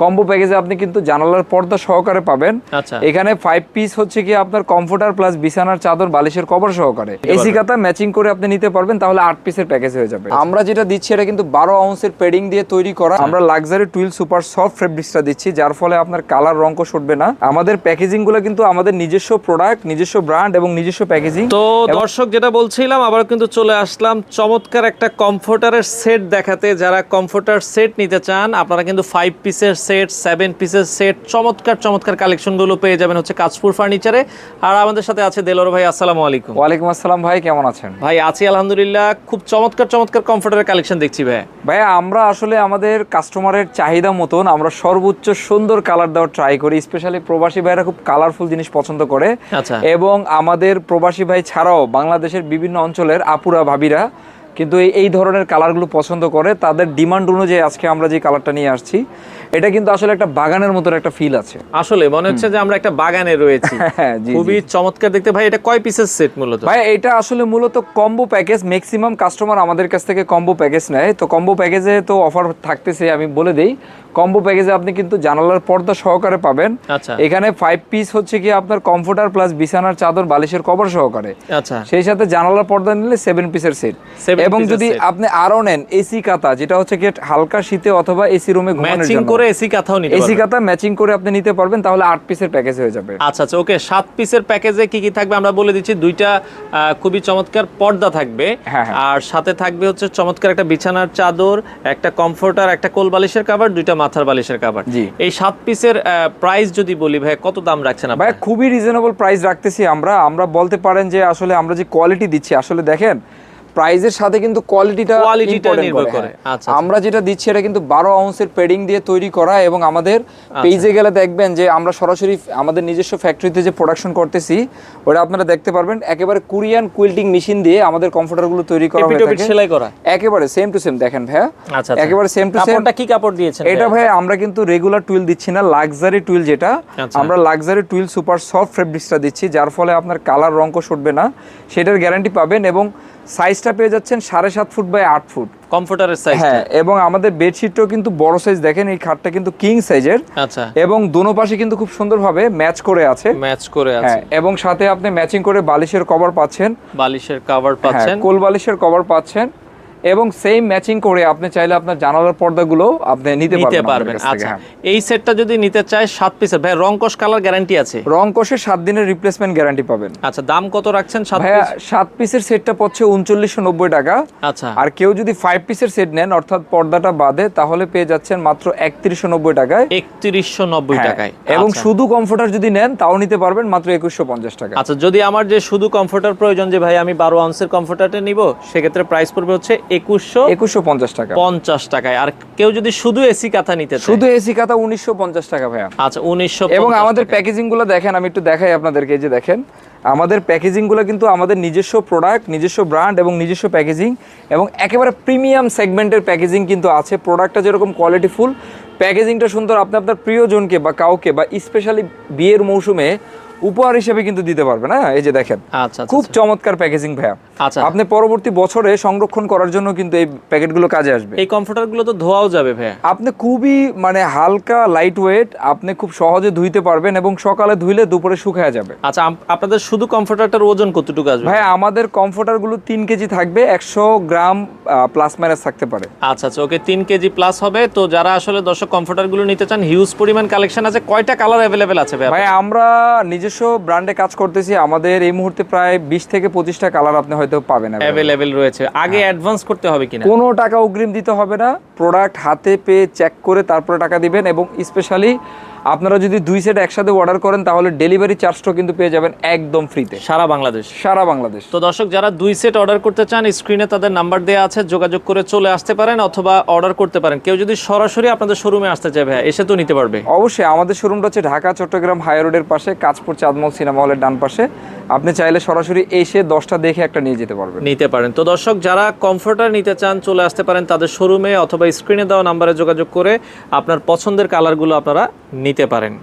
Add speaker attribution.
Speaker 1: Combo প্যাকেজে আপনি কিন্তু জানালার পর্দা সহকারে পাবেন।
Speaker 2: আচ্ছা।
Speaker 1: এখানে ফাইভ পিস হচ্ছে কি আপনার কমফোর্টার প্লাস বিছানার চাদর বালিশের কভার সহকারে। এসি কাতা ম্যাচিং করে আপনি নিতে পারবেন তাহলে আট পিসের প্যাকেজ হয়ে যাবে। আমরা যেটা দিচ্ছি এটা কিন্তু বারো আউন্সের পেডিং দিয়ে তৈরি করা। আমরা লাক্সারি টুইল সুপার সফট ফেব্রিক্সটা দিচ্ছি যার ফলে আপনার কালার রঙ উঠবে না। আমাদের প্যাকেজিংগুলো কিন্তু আমাদের নিজস্ব প্রোডাক্ট নিজস্ব ব্র্যান্ড এবং নিজস্ব প্যাকেজিং
Speaker 2: তো দর্শক যেটা বলছিলাম আবার কিন্তু চলে আসলাম চমৎকার একটা কমফোর্টারের সেট দেখাতে। যারা কমফোর্টার সেট নিতে চান আপনারা কিন্তু ফাইভ পিসের সেট সেভেন পিসের সেট চমৎকার চমৎকার কালেকশনগুলো পেয়ে যাবেন হচ্ছে কাজপুর ফার্নিচারে আর আমাদের সাথে আছে দেলোর ভাই আসসালামু আলাইকুম।
Speaker 1: ওয়ালাইকুম আসসালাম ভাই কেমন আছেন?
Speaker 2: ভাই আছি আলহামদুলিল্লাহ। খুব চমৎকার চমৎকার কমফোর্টারের কালেকশন দেখছি ভাই।
Speaker 1: ভাইয়া আমরা আসলে আমাদের কাস্টমারের চাহিদা মতন আমরা সর্বোচ্চ সুন্দর কালার দেওয়ার ট্রাই করি স্পেশালি প্রবাসী ভাইরা খুব কালারফুল জিনিস পছন্দ করে।
Speaker 2: আচ্ছা।
Speaker 1: এবং আমাদের প্রবাসী ভাই ছাড়াও বাংলাদেশের বিভিন্ন অঞ্চলের আপুরা ভাবিরা কিন্তু এই ধরনের কালারগুলো পছন্দ করে তাদের ডিমান্ড অনুযায়ী আজকে আমরা যে কালারটা নিয়ে আসছি এটা কিন্তু আসলে একটা বাগানের মতন একটা ফিল আছে।
Speaker 2: আসলে মনে হচ্ছে যে আমরা একটা বাগানে রয়েছি।
Speaker 1: হ্যাঁ
Speaker 2: খুবই চমৎকার দেখতে। ভাই এটা কয় পিসের সেট মূলত?
Speaker 1: ভাই এটা আসলে মূলত কম্বো প্যাকেজ ম্যাক্সিমাম কাস্টমার আমাদের কাছ থেকে কম্বো প্যাকেজ নেয়। তো কম্বো প্যাকেজে তো অফার থাকতেছে আমি বলে দেই। কম্বো প্যাকেজে আপনি কিন্তু জানালার পর্দা সহকারে পাবেন।
Speaker 2: আচ্ছা।
Speaker 1: এখানে ফাইভ পিস হচ্ছে কি আপনার কমফোর্টার প্লাস বিছানার চাদর বালিশের কভার সহকারে।
Speaker 2: আচ্ছা।
Speaker 1: সেই সাথে জানালার পর্দা নিলে সেভেন পিসের সেট এবং যদি আপনি আরও নেন এসি কাতা যেটা হচ্ছে কি হালকা শীতে অথবা এসি রুমে ঘুমানোর
Speaker 2: ম্যাচিং
Speaker 1: জন্য।
Speaker 2: করে এসি কাথাও নিতে
Speaker 1: এসি কাতা ম্যাচিং করে আপনি নিতে পারবেন তাহলে আট পিসের প্যাকেজ হয়ে যাবে।
Speaker 2: আচ্ছা আচ্ছা ওকে সাত পিসের প্যাকেজে কি কি থাকবে? আমরা বলে দিচ্ছি দুইটা খুবই চমৎকার পর্দা থাকবে।
Speaker 1: হ্যাঁ, হ্যাঁ।
Speaker 2: আর সাথে থাকবে হচ্ছে চমৎকার একটা বিছানার চাদর একটা কমফোর্টার একটা কোল বালিশের কাভার দুইটা মাথার বালিশের কাভার
Speaker 1: জি।
Speaker 2: এই সাত পিসের প্রাইস যদি বলি ভাই কত দাম রাখছেন আপনি ভাই
Speaker 1: খুবই রিজনেবল প্রাইস রাখতেছি আমরা। আমরা বলতে পারেন যে আসলে আমরা যে কোয়ালিটি দিচ্ছি আসলে দেখেন প্রাইজের সাথে কিন্তু কোয়ালিটিটা
Speaker 2: Quality-টা নির্ভর করে। আচ্ছা, আচ্ছা।
Speaker 1: আমরা যেটা দিচ্ছি এটা কিন্তু বারো আউন্সের পেডিং দিয়ে তৈরি করা এবং আমাদের
Speaker 2: আচ্ছা।
Speaker 1: পেজে গেলে দেখবেন যে আমরা সরাসরি আমাদের নিজস্ব ফ্যাক্টরিতে যে প্রোডাকশন করতেছি ওটা আপনারা দেখতে পারবেন একেবারে কোরিয়ান কুইল্টিং মেশিন দিয়ে আমাদের কমফোর্টারগুলো তৈরি করা হয়ে থাকে
Speaker 2: সেলাই করা
Speaker 1: একেবারে সেম টু সেম দেখেন ভাইয়া
Speaker 2: আচ্ছা আচ্ছা।
Speaker 1: একেবারে সেম টু সেম
Speaker 2: কাপড়টা কি কাপড় দিয়েছেন
Speaker 1: এটা
Speaker 2: ভাই?
Speaker 1: আমরা কিন্তু রেগুলার টুইল দিচ্ছি না লাক্সারি টুইল যেটা
Speaker 2: আচ্ছা।
Speaker 1: আমরা লাক্সারি টুইল সুপার সফট ফেব্রিক্সটা দিচ্ছি যার ফলে আপনার কালার রঙ উঠবে না সেটার গ্যারান্টি পাবেন এবং সাইজটা পেয়ে যাচ্ছেন সাড়ে সাত ফুট বাই আট ফুট।
Speaker 2: কমফোর্টারের সাইজ
Speaker 1: হ্যাঁ এবং আমাদের বেডশিটটাও কিন্তু বড় সাইজ দেখেন এই খাটটা কিন্তু কিং সাইজের
Speaker 2: আচ্ছা।
Speaker 1: এবং দোনো পাশে কিন্তু খুব সুন্দরভাবে ম্যাচ করে আছে।
Speaker 2: ম্যাচ করে আছে।
Speaker 1: হ্যাঁ এবং সাথে আপনি ম্যাচিং করে বালিশের কভার পাচ্ছেন।
Speaker 2: বালিশের কাভার
Speaker 1: হ্যাঁ
Speaker 2: পাচ্ছেন।
Speaker 1: কোল বালিশের কভার পাচ্ছেন। এবং সেম ম্যাচিং করে আপনি চাইলে আপনার জানালার পর্দাগুলো আপনি নিতে
Speaker 2: নিতে
Speaker 1: পারবেন
Speaker 2: আচ্ছা
Speaker 1: হ্যাঁ।
Speaker 2: এই সেটটা যদি নিতে চায় সাত পিসের ভাই রং কস কালার গ্যারান্টি আছে?
Speaker 1: রং কষে সাত দিনের রিপ্লেসমেন্ট গ্যারান্টি পাবেন।
Speaker 2: আচ্ছা দাম কত রাখছেন সাত
Speaker 1: ভাইয়া সাত পিসের সেটটা পড়ছে উনচল্লিশশো নব্বই টাকা।
Speaker 2: আচ্ছা।
Speaker 1: আর কেউ যদি ফাইভ পিসের সেট নেন অর্থাৎ পর্দাটা বাদে তাহলে পেয়ে যাচ্ছেন মাত্র একত্রিশশো নব্বই টাকায়।
Speaker 2: একত্রিশশো নব্বই
Speaker 1: হ্যাঁ,
Speaker 2: টাকায়।
Speaker 1: এবং
Speaker 2: আচ্ছা।
Speaker 1: শুধু কমফোর্টার যদি নেন তাও নিতে পারবেন মাত্র একুশশো পঞ্চাশ টাকা।
Speaker 2: আচ্ছা যদি আমার যে শুধু কমফোর্টার প্রয়োজন যে ভাই আমি বারো আউন্সের কমফোর্টারটা নিব সেক্ষেত্রে প্রাইস পড়বে হচ্ছে একুশশো
Speaker 1: একুশশো পঞ্চাশ টাকা।
Speaker 2: পঞ্চাশ টাকায়। আর কেউ যদি শুধু এসি কাঁথা নিতে
Speaker 1: শুধু এসি কাতা উনিশশো পঞ্চাশ টাকা ভাইয়া।
Speaker 2: আচ্ছা উনিশশো
Speaker 1: এবং আমাদের প্যাকেজিংগুলো দেখেন আমি একটু দেখাই আপনাদেরকে এই যে দেখেন। আমাদের প্যাকেজিংগুলো কিন্তু আমাদের নিজস্ব প্রোডাক্ট নিজস্ব ব্র্যান্ড এবং নিজস্ব প্যাকেজিং এবং একেবারে প্রিমিয়াম সেগমেন্টের প্যাকেজিং কিন্তু আছে। প্রোডাক্টটা যেরকম কোয়ালিটিফুল প্যাকেজিংটা সুন্দর। আপনি আপনার প্রিয়জনকে বা কাউকে বা স্পেশালি বিয়ের মৌসুমে উপহার হিসেবে কিন্তু দিতে পারবেন হ্যাঁ? এই যে দেখেন।
Speaker 2: আচ্ছা
Speaker 1: খুব চমৎকার প্যাকেজিং ভাইয়া।
Speaker 2: আচ্ছা।
Speaker 1: আপনি পরবর্তী বছরে সংরক্ষণ করার জন্য কিন্তু এই প্যাকেটগুলো কাজে আসবে।
Speaker 2: এই কমফোর্টারগুলো তো ধোয়াও যাবে ভাই
Speaker 1: আপনি খুবই মানে হালকা লাইট ওয়েট আপনি খুব সহজে ধুইতে পারবেন এবং সকালে ধুইলে দুপুরে শুকায় যাবে।
Speaker 2: আচ্ছা আপনাদের শুধু কমফোর্টারটার ওজন কতটুকু আসবে?
Speaker 1: ভাই আমাদের কমফোর্টারগুলো তিন কেজি থাকবে একশো গ্রাম প্লাস মাইনাস থাকতে পারে।
Speaker 2: আচ্ছা আচ্ছা ওকে তিন কেজি প্লাস হবে। তো যারা আসলে দর্শক কমফোর্টারগুলো নিতে চান হিউজ পরিমাণ কালেকশন আছে। কয়টা কালার অ্যাভেলেবেল আছে ভাই
Speaker 1: ভাই আমরা নিজস্ব ব্র্যান্ডে কাজ করতেছি আমাদের এই মুহূর্তে প্রায় বিশ থেকে পঁচিশটা কালার আপনি হয়তো পাবেন।
Speaker 2: অ্যাভেলেবেল রয়েছে। আগে অ্যাডভান্স করতে হবে কিনা?
Speaker 1: কোনো টাকা অগ্রিম দিতে হবে না। প্রোডাক্ট হাতে পেয়ে চেক করে তারপরে টাকা দিবেন এবং স্পেশালি আপনারা যদি দুই সেট একসাথে অর্ডার করেন তাহলে ডেলিভারি চার্জটাও কিন্তু পেয়ে যাবেন একদম ফ্রিতে
Speaker 2: সারা বাংলাদেশ।
Speaker 1: সারা বাংলাদেশ।
Speaker 2: তো দর্শক যারা দুই সেট অর্ডার করতে চান স্ক্রিনে তাদের নাম্বার দেওয়া আছে যোগাযোগ করে চলে আসতে পারেন অথবা অর্ডার করতে পারেন। কেউ যদি সরাসরি আপনাদের শোরুমে আসতে চায় ভাইয়া এসে তো নিতে পারবে।
Speaker 1: অবশ্যই আমাদের শোরুমটা হচ্ছে ঢাকা চট্টগ্রাম হাই রোডের পাশে কাঁচপুর চাঁদমল সিনেমা হলের ডান পাশে। আপনি চাইলে সরাসরি এসে দশটা দেখে একটা নিয়ে যেতে পারবেন।
Speaker 2: নিতে পারেন। তো দর্শক, যারা কমফোর্টার নিতে চান, চলে আসতে পারেন তাদের শোরুমে অথবা স্ক্রিনে দেওয়া নাম্বারে যোগাযোগ করে আপনার পছন্দের কালারগুলো আপনারা নিতে পারেন।